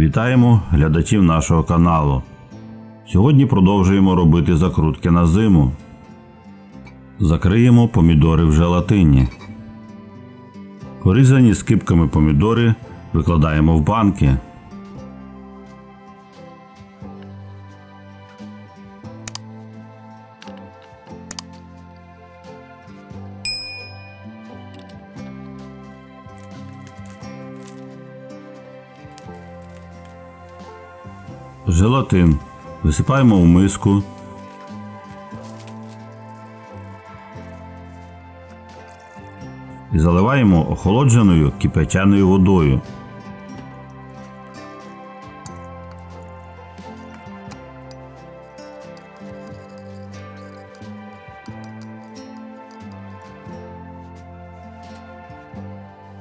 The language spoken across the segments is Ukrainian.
Вітаємо глядачів нашого каналу. Сьогодні продовжуємо робити закрутки на зиму. Закриємо помідори в желатині. Порізані скипками помідори викладаємо в банки. Желатин висипаємо в миску. І заливаємо охолодженою кипячаною водою.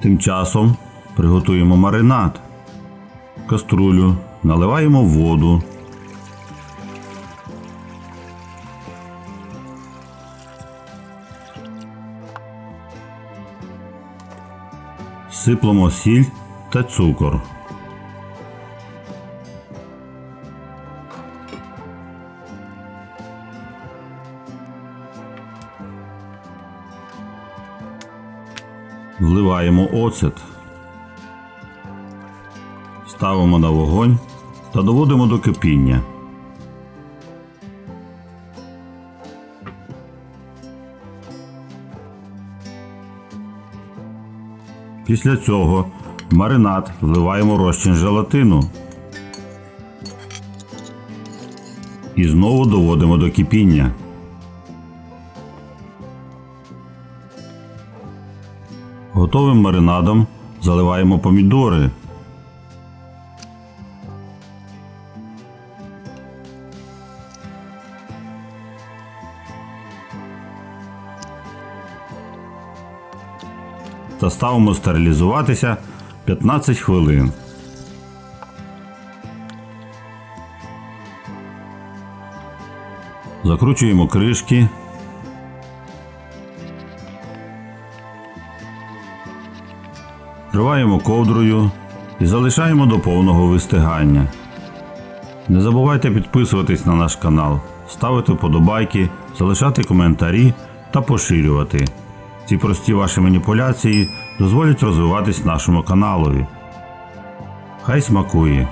Тим часом приготуємо маринад. Каструлю наливаємо воду. Сиплемо сіль та цукор. Вливаємо оцет. Ставимо на вогонь та доводимо до кипіння. Після цього в маринад вливаємо розчин желатину. І знову доводимо до кипіння. Готовим маринадом заливаємо помідори. Та ставимо стерилізуватися 15 хвилин. Закручуємо кришки. Вкриваємо ковдрою і залишаємо до повного вистигання. Не забувайте підписуватись на наш канал, ставити вподобайки, залишати коментарі та поширювати. Ці прості ваші маніпуляції дозволять розвиватись нашому каналові. Хай смакує!